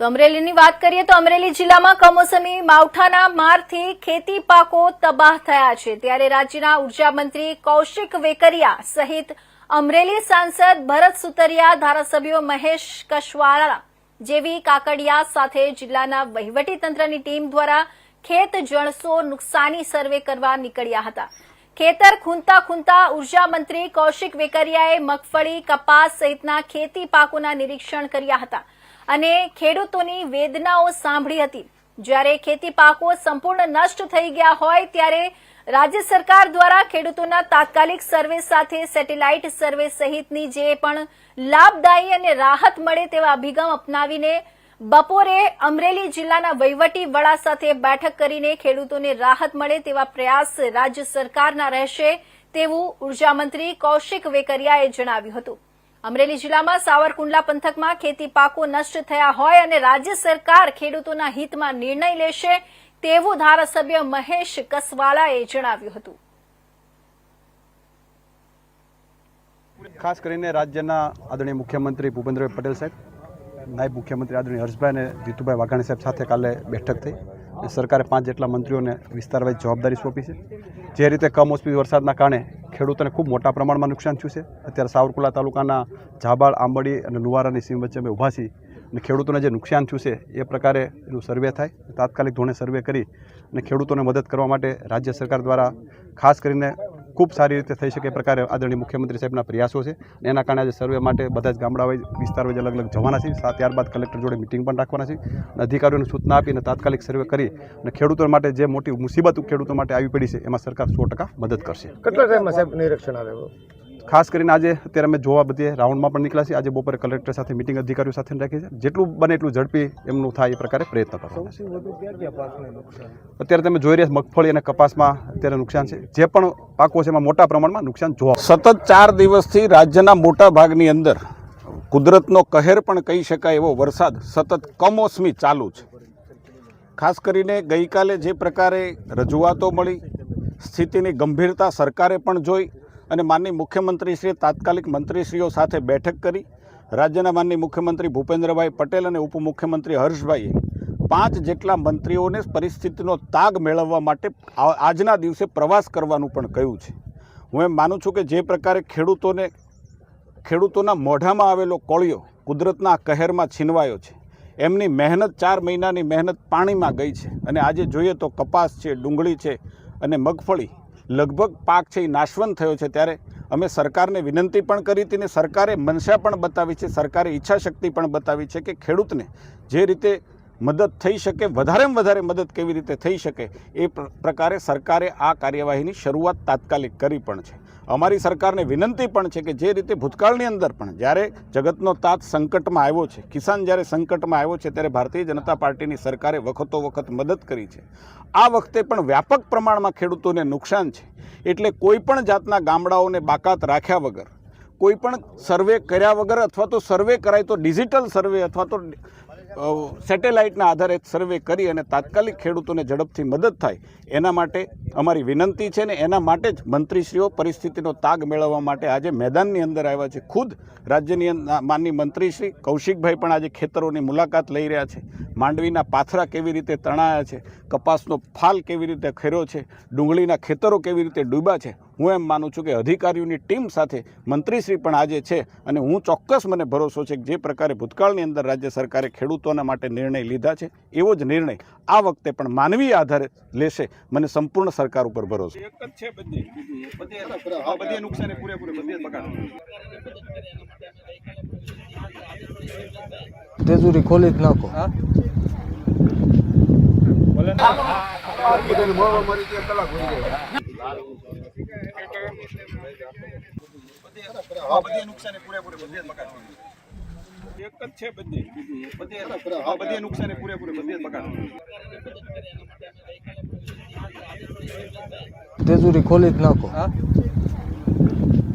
તો અમરેલીની વાત કરીએ તો અમરેલી જિલ્લામાં કમોસમી માવઠાના મારથી ખેતી પાકો તબાહ થયા છે. ત્યારે રાજ્યના ઊર્જા મંત્રી કૌશિક વેકરિયા સહિત અમરેલી સાંસદ ભરત સુતરિયા, ધારાસભ્યો મહેશ કશવાળા જેવી કાકડિયા સાથે જિલ્લાના વહીવટીતંત્રની ટીમ દ્વારા ખેત જણસો નુકસાની સર્વે કરવા નીકળ્યા હતા. ખેતર ખૂંતા ખૂંતા ઊર્જા મંત્રી કૌશિક વેકરિયાએ મગફળી, કપાસ સહિતના ખેતી પાકોના નિરીક્ષણ કર્યા હતા. અને ખેડૂતોની વેદનાઓ સાંભળી હતી. જ્યારે ખેતી પાકો સંપૂર્ણ નષ્ટ થઈ ગયા હોય ત્યારે રાજ્ય સરકાર દ્વારા ખેડૂતોના તાત્કાલિક સર્વે સાથે સેટેલાઇટ સર્વે સહિતની જે પણ લાભદાયી અને રાહત મળે તેવા અભિગમ અપનાવીને બપોરે અમરેલી જિલ્લાના વહીવટી વડા સાથે બેઠક કરીને ખેડૂતોને રાહત મળે તેવા પ્રયાસ રાજ્ય સરકારના રહેશે તેવું ઉર્જામંત્રી કૌશિક વેકરિયાએ જણાવ્યું હતું. અમરેલી જિલ્લામાં સાવરકુંડલા પંથકમાં ખેતી પાકો નષ્ટ થયા હોય અને રાજ્ય સરકાર ખેડૂતોના હિતમાં નિર્ણય લેશે તેવું ધારાસભ્ય મહેશ કસવાળાએ જણાવ્યું હતું. ખાસ કરીને રાજ્યના આદરણીય મુખ્યમંત્રી ભૂપેન્દ્રભાઈ પટેલ સાહેબ, નાયબ મુખ્યમંત્રી આદરણીય હર્ષભાઈ અને જીતુભાઈ વાઘાણી સાહેબ સાથે કાલે બેઠક થઈ. સરકારે પાંચ જેટલા મંત્રીઓને વિસ્તારવાઇઝ જવાબદારી સોંપી છે. જે રીતે કમોસમી વરસાદના કારણે ખેડૂતોને ખૂબ મોટા પ્રમાણમાં નુકસાન થયું છે. અત્યારે સાવરકુલા તાલુકાના ઝાબાળ આંબડી અને લુવારાની સીમ વચ્ચે અમે ઊભા છીએ અને ખેડૂતોને જે નુકસાન થયું છે એ પ્રકારે એનું સર્વે થાય. તાત્કાલિક ધોરણે સર્વે કરી અને ખેડૂતોને મદદ કરવા માટે રાજ્ય સરકાર દ્વારા ખાસ કરીને ખૂબ સારી રીતે થઈ શકે એ પ્રકારે આદરણીય મુખ્યમંત્રી સાહેબના પ્રયાસો છે એના કારણે આજે સર્વે માટે બધા જ ગામડા વાઇઝ વિસ્તાર વાઇઝ અલગ અલગ જવાના છે. ત્યારબાદ કલેક્ટર જોડે મિટિંગ પણ રાખવાના છે અને અધિકારીઓને સૂચના આપીને તાત્કાલિક સર્વે કરી અને ખેડૂતો માટે જે મોટી મુસીબત ખેડૂતો માટે આવી પડી છે, એમાં સરકાર સો મદદ કરશે. કેટલા ટાઈમમાં સાહેબ નિરીક્ષણ આવે? ખાસ કરીને આજે અત્યારે અમે જોવા બધી રાઉન્ડમાં પણ નીકળ્યા છીએ. આજે બપોરે કલેક્ટર સાથે મિટિંગ અધિકારીઓ સાથે રાખી છે જેટલું બને એટલું ઝડપી એમનું થાય એ પ્રકારે પ્રયત્ન કરવાના અત્યારે તમે જોઈ રહ્યા મગફળી અને કપાસમાં અત્યારે નુકસાન છે. જે પણ પાકો છે એમાં મોટા પ્રમાણમાં નુકસાન જોવા સતત ચાર દિવસથી રાજ્યના મોટા ભાગની અંદર કુદરતનો કહેર પણ કહી શકાય એવો વરસાદ સતત કમોસમી ચાલુ છે. ખાસ કરીને ગઈકાલે જે પ્રકારે રજૂઆતો મળી સ્થિતિની ગંભીરતા સરકારે પણ જોઈ અને માનની મુખ્યમંત્રીશ્રીએ તાત્કાલિક મંત્રીશ્રીઓ સાથે બેઠક કરી. રાજ્યના માનની મુખ્યમંત્રી ભૂપેન્દ્રભાઈ પટેલ અને ઉપમુખ્યમંત્રી હર્ષભાઈએ પાંચ જેટલા મંત્રીઓને પરિસ્થિતિનો તાગ મેળવવા માટે આજના દિવસે પ્રવાસ કરવાનું પણ કહ્યું છે. હું એમ માનું છું કે જે પ્રકારે ખેડૂતોને ખેડૂતોના મોઢામાં આવેલો કોળિયો કુદરતના કહેરમાં છીનવાયો છે. એમની મહેનત ચાર મહિનાની મહેનત પાણીમાં ગઈ છે. અને આજે જોઈએ તો કપાસ છે, ડુંગળી છે અને મગફળી લગભગ પાક છે એ નાશવંત થયો છે ત્યારે અમે સરકારને વિનંતી પણ કરી હતી ને સરકારે મનસા પણ બતાવી છે, સરકારે ઈચ્છાશક્તિ પણ બતાવી છે કે ખેડૂતને જે રીતે મદદ થઈ શકે, વધારેમાં વધારે મદદ કેવી રીતે થઈ શકે એ પ્ર- પ્રકારે સરકારે આ કાર્યવાહીની શરૂઆત તાત્કાલિક કરી પણ છે. અમારી સરકારને વિનંતી પણ છે કે જે રીતે ભૂતકાળની અંદર પણ જ્યારે જગતનો તાત સંકટમાં આવ્યો છે, કિસાન જ્યારે સંકટમાં આવ્યો છે, ત્યારે ભારતીય જનતા પાર્ટીની સરકારે વખતો વખત મદદ કરી છે. આ વખતે પણ વ્યાપક પ્રમાણમાં ખેડૂતોને નુકસાન છે. એટલે કોઈ પણ જાતના ગામડાઓને બાકાત રાખ્યા વગર, કોઈ પણ સર્વે કર્યા વગર અથવા તો સર્વે કરાય તો ડિજિટલ સર્વે અથવા તો સેટેલાઇટના આધારે સર્વે કરી અને તાત્કાલિક ખેડૂતોને ઝડપથી મદદ થાય, એના માટે અમારી વિનંતી છે ને એના માટે જ મંત્રીશ્રીઓ પરિસ્થિતિનો તાગ મેળવવા માટે આજે મેદાનની અંદર આવ્યા છે. ખુદ રાજ્યની માનની મંત્રીશ્રી કૌશિકભાઈ પણ આજે ખેતરોની મુલાકાત લઈ રહ્યા છે. માંડવીના પાથરા કેવી રીતે તણાયા છે, કપાસનો ફાલ કેવી રીતે ખેર્યો છે, ડુંગળીના ખેતરો કેવી રીતે ડૂબ્યા છે હું એમ માનું છું કે અધિકારીઓની ટીમ સાથે મંત્રીશ્રી પણ આજે છે અને હું ચોક્કસ મને ભરોસો છે કે જે પ્રકારે ભૂતકાળની અંદર રાજ્ય સરકારે ખેડૂતોના માટે નિર્ણય લીધા છે એવો જ નિર્ણય આ વખતે પણ માનવીય આધારે લેશે. મને સંપૂર્ણ સરકાર ઉપર ભરોસો. એક જ છે બધી. બધી હા બધી નુકસાન પૂરેપૂરે બધી બગાડ. તેજુરી ખોલી જ નાખો. હા? બધી નુકસાન પૂરેપૂરે બધી બગાડ એક જ છે બધી બધી હા બધી નુકસાન પૂરેપૂરે બધી બગાડ તેજુરી ખોલી જ નાખો